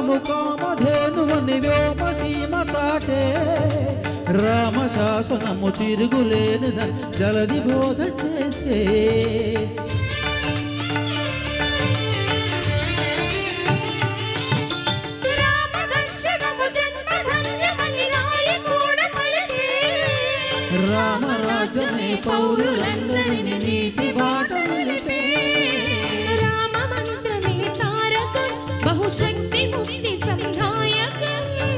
రాము కామధేనువుని వ్యోమ సీమ తాటే. రామ శాసనము తిరుగులేనిద జలది బోధ చేసే రామరాజమే పౌరులందరిని నీతి బాట రామ మంత్రమే తారకం. బహుశక్తి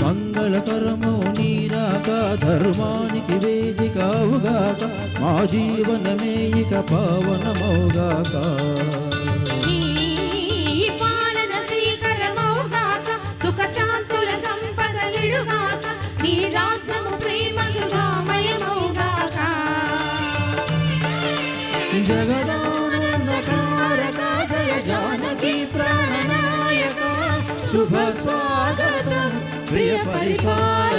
మంగళకరము నీరాక ధర్మానికి వేదికావుగాక మా జీవనమే ఇక సుధామయమౌగాక జగదానందకారక జయ జానకి ప్రాణనాయక శుభ స్వాగతం. ప్రియ పరిపాల